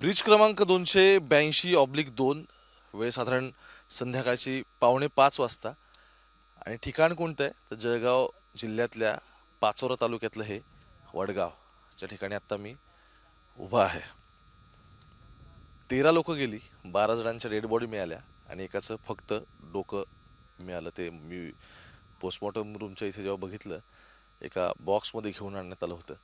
Bridge क्रमांक दोनशे ब्याऐंशी ऑब्लिक दोन वेळ साधारण संध्याकाळची पावणे पाच वाजता. आणि ठिकाण कोणतं आहे? तर जळगाव जिल्ह्यातल्या पाचोरा तालुक्यातलं हे वडगावच्या ठिकाणी आत्ता मी उभा आहे. तेरा लोक गेली बारा जणांच्या डेड बॉडी मिळाल्या आणि एकाचं फक्त डोकं मिळालं. ते मी पोस्टमॉर्टम रूमच्या इथे जेव्हा बघितलं एका बॉक्समध्ये घेऊन आणण्यात आलं होतं.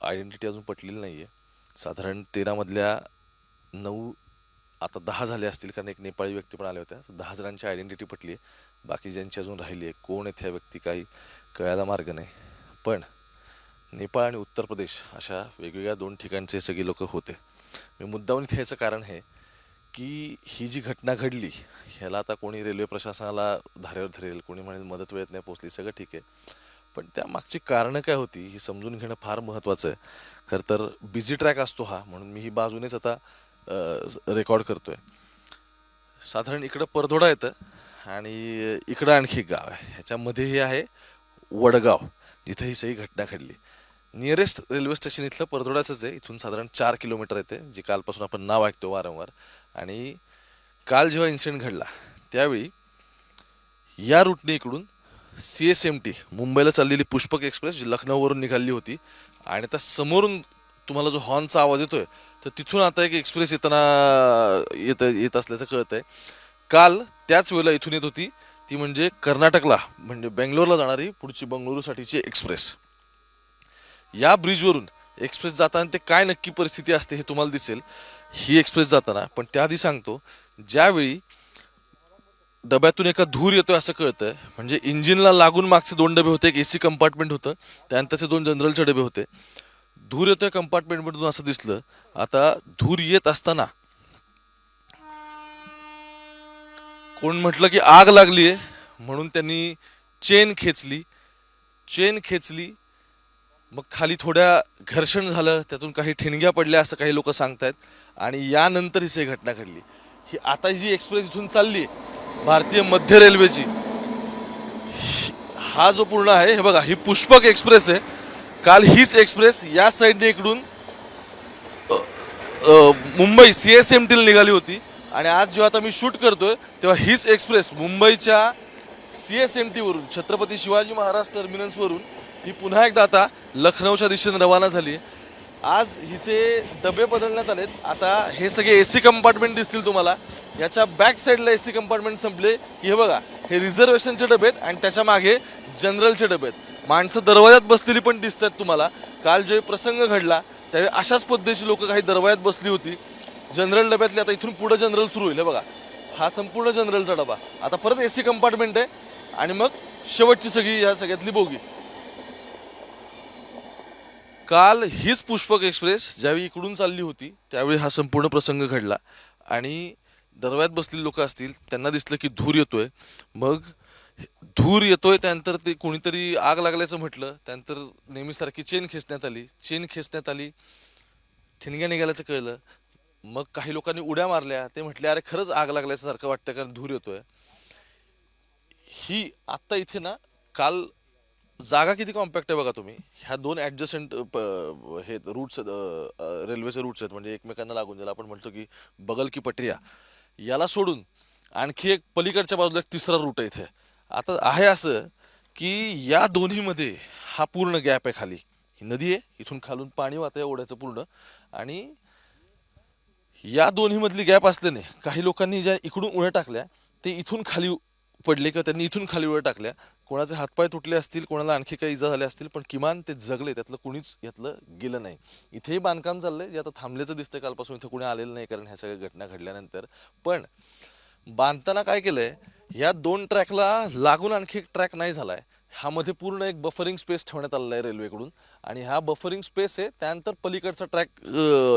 आयडेंटिटी अजून पटलेली नाही आहे साधारण तेरामधल्या नऊ आता दहा झाले असतील कारण एक नेपाळी व्यक्ती पण आल्या होत्या. दहा जणांची आयडेंटिटी पटली आहे बाकी ज्यांची अजून राहिली आहे कोण आहेत ह्या व्यक्ती काही कळायला मार्ग नाही. पण नेपाळ आणि उत्तर प्रदेश अशा वेगवेगळ्या दोन ठिकाणचे सगळे लोक होते. मी मुद्दाहून इथे याचं कारण हे की ही जी घटना घडली ह्याला आता कोणी रेल्वे प्रशासनाला धारेवर धरेल कोणी म्हणेल मदत वेळेत नाही पोचली सगळं ठीक आहे. पण त्या मागची कारणं काय होती ही समजून घेणं फार महत्त्वाचं आहे. खरं तर बिझी ट्रॅक असतो हा म्हणून मी ही बाजूनेच आता रेकॉर्ड करतोय. साधारण इकडं परधोडा येतं आणि इकडं आणखी एक गाव आहे. ह्याच्यामध्ये हे आहे वडगाव जिथे ही सही घटना घडली. नियरेस्ट रेल्वे स्टेशन इथलं परधोडाचंच आहे. इथून साधारण चार किलोमीटर येते जे कालपासून आपण नाव ऐकतो वारंवार. आणि काल जेव्हा इन्सिडेंट घडला त्यावेळी या रूटने इकडून सी एस एम टी मुंबईला चाललेली पुष्पक एक्सप्रेस जी लखनौवरून निघाली होती. आणि त्या समोरून तुम्हाला जो हॉर्नचा आवाज येतोय तर तिथून आता एक एक्सप्रेस येताना येत येत असल्याचं कळत आहे काल त्याच वेळेला इथून येत होती ती म्हणजे कर्नाटकला म्हणजे बेंगलोरला जाणारी पुढची बंगळुरूसाठीची एक्सप्रेस. या ब्रिजवरून एक्सप्रेस जाताना ते काय नक्की परिस्थिती असते हे तुम्हाला दिसेल. ही एक्सप्रेस जाताना पण त्याआधी सांगतो ज्यावेळी डब्यातून एका धूर येतोय असं कळतं म्हणजे इंजिनला लागून मागचे दोन डबे होते एक एसी कंपार्टमेंट होतं त्यानंतरचे दोन जनरलचे डबे होते. धूर येतोय कंपार्टमेंटमधून असं दिसलं. आता धूर येत असताना कोण म्हटलं की आग लागली आहे म्हणून त्यांनी चेन खेचली. चेन खेचली मग खाली थोड्या घर्षण झालं त्यातून काही ठिणग्या पडल्या असं काही लोक सांगतायत. आणि यानंतर ही घटना घडली. ही आता जी एक्सप्रेस इथून चालली आहे भारतीय मध्य रेल्वेची. हा जो पूर्ण आहे हे बघा ही पुष्पक एक्सप्रेस आहे. काल हीच एक्सप्रेस या साईडने इकडून मुंबई सी एस एम टीला निघाली होती. आणि आज जेव्हा आता मी शूट करतोय तेव्हा हीच एक्सप्रेस मुंबईच्या सी एस एम टीवरून छत्रपती शिवाजी महाराज टर्मिनसवरून ही पुन्हा एकदा आता लखनौच्या दिशेने रवाना झाली आहे. आज हिचे डबे बदलण्यात आलेत. आता हे सगळे ए सी कंपार्टमेंट दिसतील तुम्हाला. याच्या बॅक साईडला ए सी कंपार्टमेंट संपले. की हे बघा हे रिझर्वेशनचे डबे आहेत आणि त्याच्यामागे जनरलचे डबे आहेत. माणसं दरवाजात बसलेली पण दिसत आहेत तुम्हाला. काल जे प्रसंग घडला त्यावेळी अशाच पद्धतीची लोकं काही दरवाजात बसली होती. जनरल डब्यातले आता इथून पुढं जनरल सुरू होईल. हे बघा हा संपूर्ण जनरलचा डबा. आता परत ए सी कंपार्टमेंट आहे आणि मग शेवटची सगळी ह्या सगळ्यातली बोगी. काल हीच पुष्पक एक्सप्रेस ज्यावेळी इकडून चालली होती त्यावेळी हा संपूर्ण प्रसंग घडला. आणि दरव्यात बसलेली लोक असतील त्यांना दिसलं की धूर येतोय. मग धूर येतोय त्यानंतर ते कोणीतरी आग लागल्याचं म्हटलं. त्यानंतर नेहमीसारखी चेन खेचण्यात आली. चेन खेचण्यात आली. ठिणग्या निघाल्याचं कळलं. मग काही लोकांनी उड्या मारल्या. ते म्हटले अरे खरंच आग लागल्याचं सारखं वाटतं कारण धूर येतोय. ही आत्ता इथे ना काल जागा किती कॉम्पॅक्ट आहे बघा तुम्ही? ह्या दोन ॲडजस्टंट हे रूट्स रेल्वेचे रूट्स आहेत. म्हणजे एकमेकांना लागून ज्याला आपण म्हणतो की बगल की पटरिया. याला सोडून आणखी एक पलीकडच्या बाजूला एक तिसरा रूट आहे इथे. आता आहे असं की या दोन्हीमध्ये हा पूर्ण गॅप आहे खाली. ही नदी आहे इथून खालून पाणी वाहत आहे ओढ्याचं पूर्ण. आणि या दोन्हीमधली गॅप असल्याने काही लोकांनी ज्या इकडून उड्या टाकल्या ते इथून खाली पडले किंवा त्यांनी इथून खाली उड्या टाकल्या कोणाचे हातपाय तुटले असतील कोणाला आणखी काही इजा झाल्या असतील पण किमान ते जगले त्यातलं कुणीच यातलं गेलं नाही. इथेही बांधकाम चाललंय जे आता थांबल्याचं दिसतंय कालपासून इथं कुणी आलेलं नाही कारण ह्या सगळ्या घटना घडल्यानंतर. पण बांधताना काय केलंय या दोन ट्रॅकला लागून आणखी एक ट्रॅक नाही झालाय. ह्यामध्ये पूर्ण एक बफरिंग स्पेस ठेवण्यात आलेला आहे रेल्वेकडून. आणि हा बफरिंग स्पेस आहे त्यानंतर पलीकडचा ट्रॅक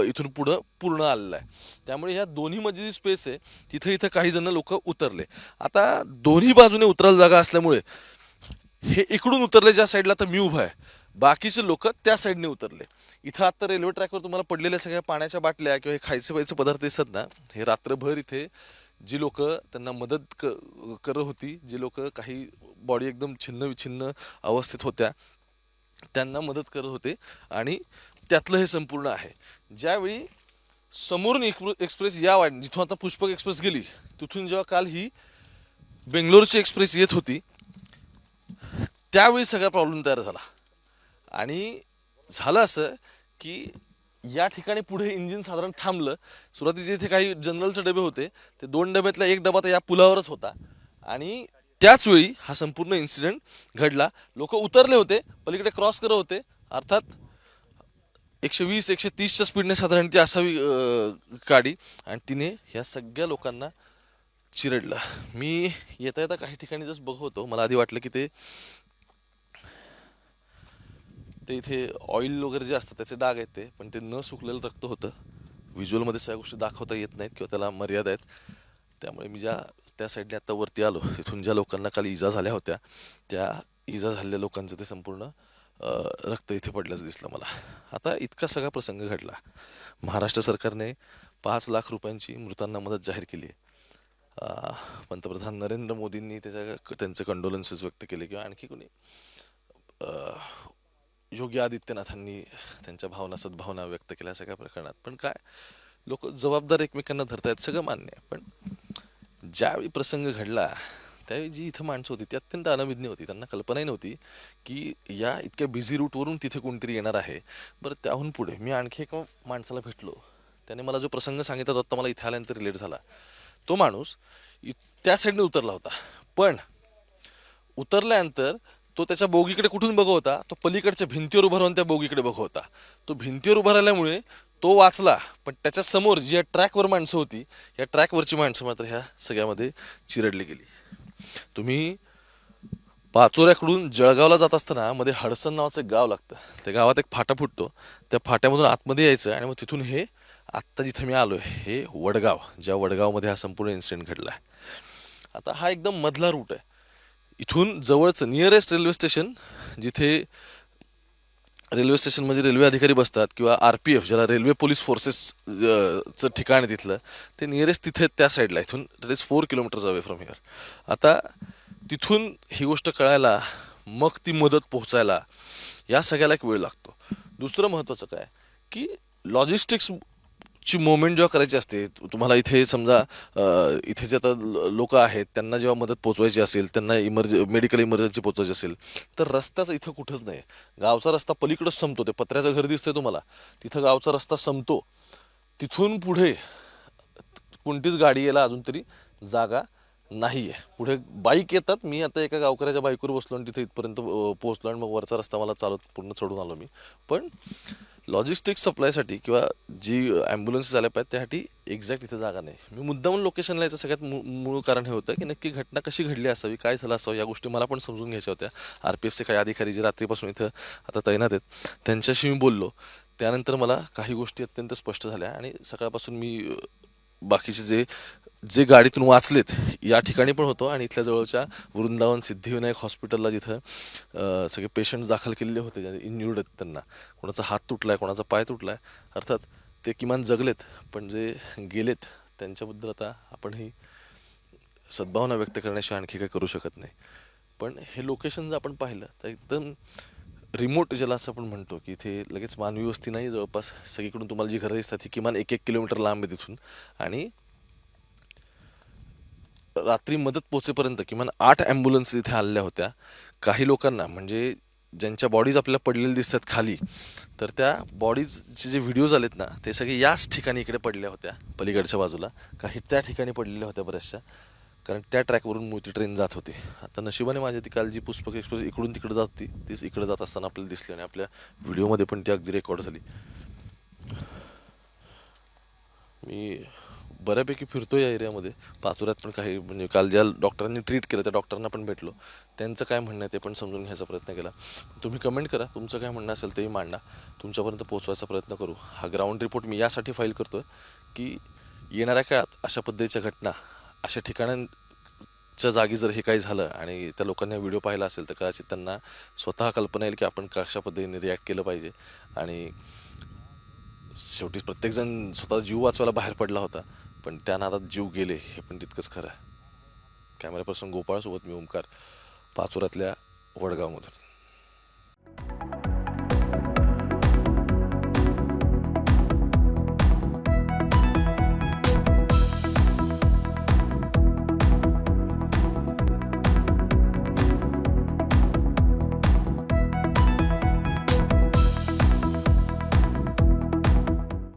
इथून पुढं पूर्ण आलेला आहे. त्यामुळे ह्या दोन्ही मध्ये जी स्पेस आहे तिथं इथं काही जण लोक उतरले. आता दोन्ही बाजूने उतरायला जागा असल्यामुळे हे इकडून उतरले ज्या साईडला तर मी उभा आहे. बाकीचे लोक त्या साईडने उतरले. इथं आता रेल्वे ट्रॅकवर तुम्हाला पडलेल्या सगळ्या पाण्याच्या बाटल्या किंवा हे खायचे पायचे पदार्थ दिसत ना हे रात्रभर इथे जी लोक त्यांना मदत क करत होती जी लोक काही बॉडी एकदम छिन्न विछिन्न अवस्थेत होत्या त्यांना मदत करत होते आणि त्यातलं हे संपूर्ण आहे. ज्यावेळी समोरून एक्सप्रेस या वाट जिथून आता पुष्पक एक्सप्रेस गेली तिथून जेव्हा काल ही बेंगलोरची एक्सप्रेस येत होती त्यावेळी सगळा प्रॉब्लेम तयार झाला. आणि झालं असं की या ठिकाणी पुढे इंजिन साधारण थांबलं. सुरुवातीचे इथे काही जनरलचे डबे होते. ते दोन डब्यातला एक डबा तर या पुलावरच होता. आणि त्याचवेळी हा संपूर्ण इन्सिडेंट घडला. लोक उतरले होते पलीकडे क्रॉस करत होते. अर्थात एकशे वीस एकशे तीसच्या स्पीडने साधारण ती असावी गाडी. आणि तिने ह्या सगळ्या लोकांना चिरडलं. मी येता येता काही ठिकाणी जसं बघत होतो. मला आधी वाटलं की ते ते इथे ऑइल वगैरे जे असतं त्याचे डाग आहेत ते. पण ते न सुकलेलं रक्त होतं. व्हिज्युअलमध्ये सगळ्या गोष्टी दाखवता येत नाहीत किंवा त्याला मर्यादा आहेत. त्यामुळे मी ज्या त्या साईडने आता वरती आलो. तिथून ज्या लोकांना काल इजा झाल्या होत्या त्या इजा झालेल्या लोकांचं ते संपूर्ण रक्त इथे पडल्याचं दिसलं मला. आता इतका सगळा प्रसंग घडला. महाराष्ट्र सरकारने पाच लाख रुपयांची मृतांना मदत जाहीर केली आहे. पंतप्रधान नरेंद्र मोदींनी त्याच्या त्यांचे कंडोलन्सेस व्यक्त केले किंवा आणखी कोणी योगी आदित्यनाथांनी त्यांच्या भावना सद्भावना व्यक्त केल्या सगळ्या प्रकरणात. पण काय? लोक जबाबदार एकमेकांना धरतायत सगळं मान्य आहे. पण ज्यावेळी प्रसंग घडला त्यावेळी जी इथं माणसं होती ती अत्यंत अनभिज्ञ होती. त्यांना कल्पनाही नव्हती की या इतक्या बिझी रूटवरून तिथे कोणतरी येणार आहे. बरं त्याहून पुढे मी आणखी एका माणसाला भेटलो. त्याने मला जो प्रसंग सांगितला होता मला इथे आल्यानंतर रिलेट झाला. तो माणूस इ- त्या साईडने उतरला होता. पण उतरल्यानंतर तो त्याच्या बोगीकडे कुठून बघत होता तो पलीकडच्या भिंतीवर उभा राहून त्या बोगीकडे बघत होता तो भिंतीवर उभा राहिल्यामुळे तो वाचला पण त्याच्यासमोर जी या ट्रॅकवर माणसं होती या ट्रॅकवरची माणसं मात्र ह्या सगळ्यामध्ये चिरडली गेली. तुम्ही पाचोऱ्याकडून जळगावला जात असताना मध्ये हडसन नावाचं एक गाव लागतं. त्या गावात एक फाटा फुटतो. त्या फाट्यामधून आतमध्ये यायचं आणि मग तिथून हे आत्ता जिथं मी आलो हे वडगाव ज्या वडगावमध्ये हा संपूर्ण इन्सिडेंट घडला आहे आता हा एकदम मधला रूट आहे. इथून जवळचं नियरेस्ट रेल्वे स्टेशन जिथे रेल्वे स्टेशनमध्ये रेल्वे अधिकारी बसतात किंवा आर पी एफ ज्याला रेल्वे पोलीस फोर्सेस चं ठिकाण आहे तिथलं ते नियरेस्ट तिथे त्या साईडला इथून that is four kilometres away from here आता तिथून ही गोष्ट कळायला मग ती मदत पोहोचायला या सगळ्याला एक वेळ लागतो. दुसरं महत्त्वाचं काय? की लॉजिस्टिक्स ची मोमेंट जेव्हा करायची असते तुम्हाला इथे समजा इथे जे आता लोक आहेत त्यांना जेव्हा मदत पोचवायची असेल त्यांना इमर्ज मेडिकल इमर्जन्सी पोचवायची असेल तर रस्त्याचं इथं कुठंच नाही गावचा रस्ता पलीकडंच संपतो. ते पत्र्याचं घर दिसतंय तुम्हाला. तिथं गावचा रस्ता संपतो. तिथून पुढे कोणतीच गाडी यायला अजून तरी जागा नाही आहे पुढे बाईक येतात. मी आता एका गावकऱ्याच्या बाईकवर बसलो आणि तिथे इथपर्यंत पोहोचलो आणि मग वरचा रस्ता मला चालत पूर्ण चढून आलो मी. पण लॉजिस्टिक सप्लायसाठी किंवा जी ॲम्ब्युलन्सेस आल्या पाहिजे त्यासाठी एक्झॅक्ट इथे जागा नाही. मी मुद्दामून लोकेशनला यायचं सगळ्यात मू- मूळ कारण हे होतं की नक्की घटना कशी घडली असावी काय झालं असावं या गोष्टी मला पण समजून घ्यायच्या होत्या. आर पी एफचे काही अधिकारी जे रात्रीपासून इथं आता तैनात आहेत त्यांच्याशी मी बोललो. त्यानंतर मला काही गोष्टी अत्यंत स्पष्ट झाल्या आणि सकाळपासून मी बाकीचे जे जे गाडीतून वाचलेत या ठिकाणी पण होतो आणि इथल्या जवळच्या वृंदावन सिद्धिविनायक हॉस्पिटलला जिथं सगळे पेशंट्स दाखल केलेले होते ज्यांचे इंज्युर्ड आहेत त्यांना. कोणाचा हात तुटलाय कोणाचा पाय तुटलाय अर्थात ते किमान जगलेत पण जे गेलेत त्यांच्याबद्दल आता आपण ही सद्भावना व्यक्त करण्याशिवाय आणखी काही करू शकत नाही. पण हे लोकेशन जर आपण पाहिलं तर एकदम रिमोट ज्याला असं आपण म्हणतो की इथे लगेच मानवी वस्ती नाही जवळपास सगळीकडून तुम्हाला जी घरं दिसतात ती किमान एक एक किलोमीटर लांब आहे तिथून आणि रात्री मदत पोचेपर्यंत किमान आठ ॲम्ब्युलन्स इथे आलेल्या होत्या. काही लोकांना म्हणजे ज्यांच्या बॉडीज आपल्याला पडलेल्या दिसतात खाली तर त्या बॉडीजचे जे व्हिडिओज आलेत ना ते सगळे याच ठिकाणी इकडे पडल्या होत्या पलीकडच्या बाजूला. काही त्या ठिकाणी पडलेल्या होत्या बऱ्याचशा कारण त्या ट्रॅकवरून मोठी ट्रेन जात होती. आता नशिबाने माझी ती काल जी पुष्पक एक्सप्रेस इकडून तिकडे जात होती तीच इकडे जात असताना आपल्याला दिसली आणि आपल्या व्हिडिओमध्ये पण ती अगदी रेकॉर्ड झाली. मी बऱ्यापैकी फिरतो या एरियामध्ये. पाचोऱ्यात पण काही म्हणजे काल ज्या डॉक्टरांनी ट्रीट केलं त्या डॉक्टरांना पण भेटलो. त्यांचं काय म्हणणं आहे ते पण समजून घ्यायचा प्रयत्न केला. तुम्ही कमेंट करा. तुमचं काय म्हणणं असेल तेही मांडा. तुमच्यापर्यंत पोहोचवायचा प्रयत्न करू. हा ग्राउंड रिपोर्ट मी यासाठी फाईल करतो आहे की येणाऱ्या काळात अशा पद्धतीच्या घटना अशा ठिकाणांच्या जागी जर हे काही झालं आणि त्या लोकांनी व्हिडिओ पाहिला असेल तर कदाचित त्यांना स्वतः कल्पना येईल की आपण कशा पद्धतीने रिॲक्ट केलं पाहिजे. आणि शेवटी प्रत्येकजण स्वतः जीव वाचवायला बाहेर पडला होता. पण त्या नादात जीव गेले हे पण तितकंच खरं आहे. कॅमेरापर्सन गोपाळसोबत मी ओमकार पाचोऱ्यातल्या वडगावमधून.